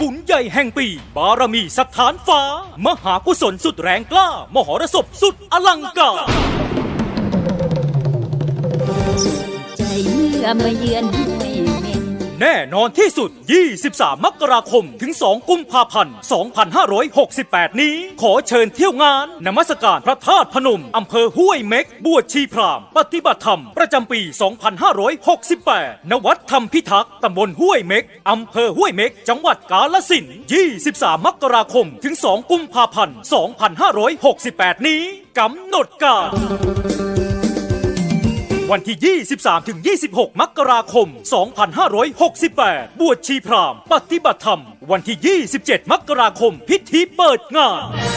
บุญใหญ่แห่งปี บารมีสถานฟ้า มหากุศลสุดแรงกล้า มหรสพสุดอลังการใจเมื่อมาเยือน แน่นอนที่สุด 23 มกราคม ถึง 2 กุมภาพันธ์ 2568 นี้ ขอเชิญเที่ยวงานนมัสการพระธาตุพนม อำเภอห้วยเม็ก บวชชีพรามปฏิบัติธรรม ประจำปี 2568ณวัดธรรมพิทักษ์ ตำบลห้วยเม็ก อำเภอห้วยเม็ก จังหวัดกาฬสินธุ์23 มกราคม ถึง 2 กุมภาพันธ์ 2568 นี้ กำหนดการ วันที่ 23 ถึง 26 มกราคม 2568 บวชชีพราม ปฏิบัติธรรม วันที่ 27 มกราคม พิธีเปิดงาน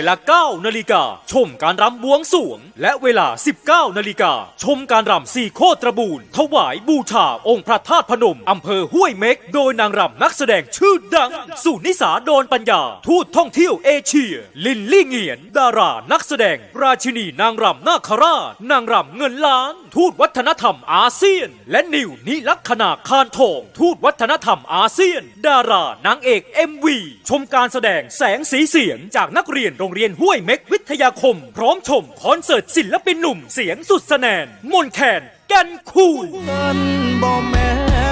เวลา 9 นาฬิกา ชมการรำบวงสวง และเวลา 19 นาฬิกา ชมการรำสี่โคตรบูรณ์ถวายบูชาองค์พระธาตุพนม อำเภอห้วยเม็ก โดยนางรำนักแสดงชื่อดัง สุนิสาโดนปัญญา ทูตท่องเที่ยวเอเชีย ลินลี่เงียน ดารานักแสดง ราชินีนางรำนาคราช นางรำเงินล้าน ทูตวัฒนธรรมอาเซียน และนิวนิลักษณาคานทอง ทูตวัฒนธรรมอาเซียน ดารานางเอก MV ชมการแสดงแสงสีเสียงจากนักเรียนโรงเรียนห้วยเม็กวิทยาคม พร้อมชมคอนเสิร์ตศิลปินหนุ่มเสียงสุดแสนนมนแคนแกันคูลเงินบ่แม่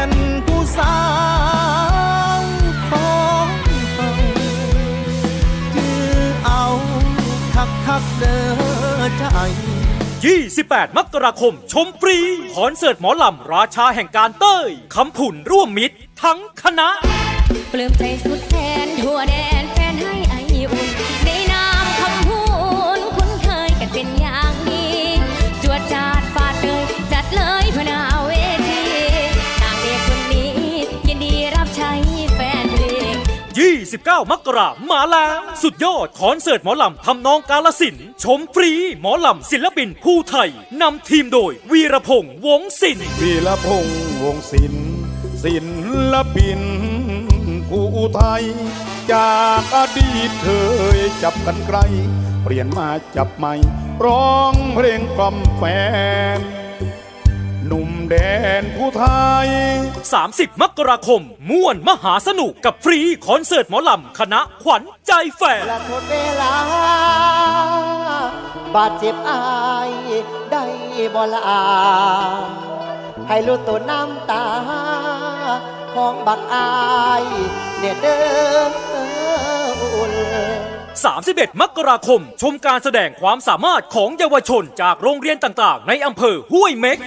นผู้สาวของเขาคือเอาคักคักๆเด้อใจ28 มกราคม ชมฟรีคอนเสิร์ตหมอลำ ราชาแห่งการเต้ยคำผุ่นร่วมมิตรทั้งคณะปลื้มใจสุดแสนทั่วแดน 29มกรามาแล้ว สุดยอดคอนเสิร์ตหมอลำทำนองกาลสิน ชมฟรี หมอลำศิลปินผู้ไทยนำทีมโดย วีรพงษ์วงศิลป์วีรพงษ์วงศิลป์ศิลปินผู้ไทย จากอดีตเคยจับกันไกล เปลี่ยนมาจับใหม่ ร้องเพลงกล่อมแฟน หนุ่มแดนผู้ไทย 30 มกราคม ม่วนมหาสนุกกับฟรีคอนเสิร์ตหมอลำ คณะขวัญใจแฟนและทนเวลา บาดเจ็บอายได้บ่ละอาให้รู้ตัวน้ำตา ของบักอายเด็ดเด้ออุ่น31 มกราคม ชมการแสดงความสามารถของเยาวชนจากโรงเรียนต่างๆ ในอำเภอห้วยเม็ก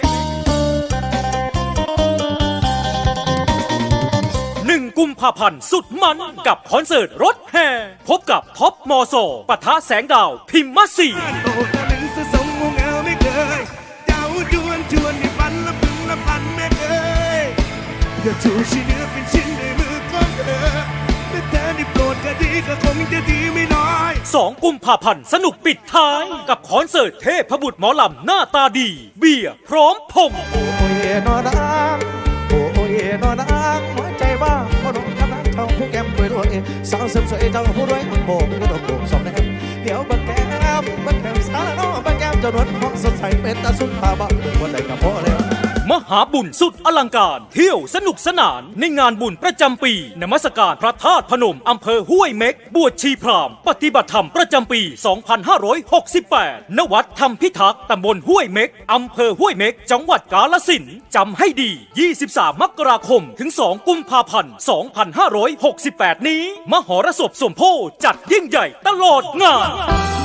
กุมภาพันธ์สุดมันกับคอนเสิร์ตรถแห่พบกับท็อปมอโซปะทะแสงดาวพิมพ์มาสีโอ้ตะลึงสะสมงูเงาไม่เคยเจ้าจวนชวนให้ฝันละพึงละพันไม่เคยก็ถูกชิ้นเนื้อเป็นชิ้นในมือของเธอแต่เธอได้โปรดก็ดีก็คงจะดีไม่น้อย2กุมภาพันธ์สนุกปิดท้าย กับคอนเสิร์ตเทพบุตรหมอลำหน้าตาดี เบียร์พร้อมพงษ์โอ้ยนอนรักโอ้ยนอนรักหั สาวเสริมสวยเจ้าผู้รวยโบกกระโดดโบกสองนะครับเดี๋ยวบังแก้มบังแก้มสาวน้องบังแก้มเจ้านวลของสดใสเป็นตาสุด หาบุญสุดอลังการ เที่ยวสนุกสนานในงานบุญประจำปี นมัสการพระธาตุพนมอำเภอห้วยเม็ก บวชชีพรามปฏิบัติธรรมประจำปี 2568ณวัดธรรมพิทักษ์ตำบลห้วยเม็กอำเภอห้วยเม็ก จังหวัดกาฬสินจำให้ดี 23 มกราคม ถึง 2 กุมภาพันธ์ 2568 นี้ มหรสพสมโพจัดยิ่งใหญ่ตลอดงาน